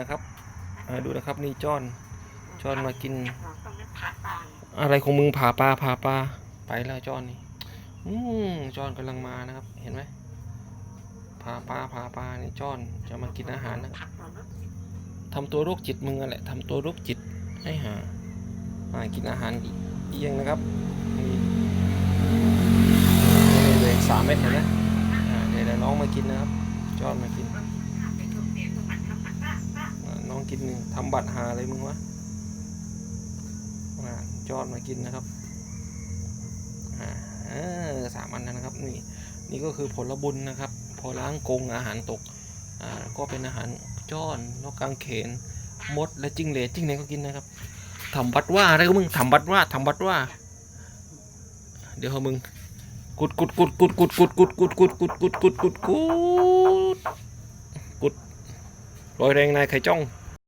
นะครับอ่าดูนะครับนี่จอนจอนมากิน อะไรของมึงผ่าปลาผ่าปลาไปแล้วจอนนี่อืมจอนกำลังมานะครับ เห็นไหมผ่าปลาผ่าปลานี่จอนจะมากินอาหารนะครับทำตัวโรคจิตมึงอะแหละทำตัวโรคจิตให้หามากินอาหารเอียงนะครับนี่นี่เลยสามเม็ดเห็นไหมอ่าเดี๋ยวน้องมากินนะครับ จอนมากิน อ่าน้องกินหนึ่งทำบัตรหาอะไรมึงวะจอดมากินนะครับสามอันนะครับนี่นี่ก็คือผลบุญนะครับ พอล้างกงอาหารตกก็เป็นอาหารจ้อนนกกางเขนมดและจิ้งเหลนจิ้งเหลนก็กินนะครับทำบัตรว่าอะไรก็มึงทำบัตรว่าทำบัตรว่า เดี๋ยวเขามึงกุดกุดกุดกุดกุดกุดกุดกุดกุดกุดกุดกุดกุดกุดกุดรอยแรงนายไข่จ้อง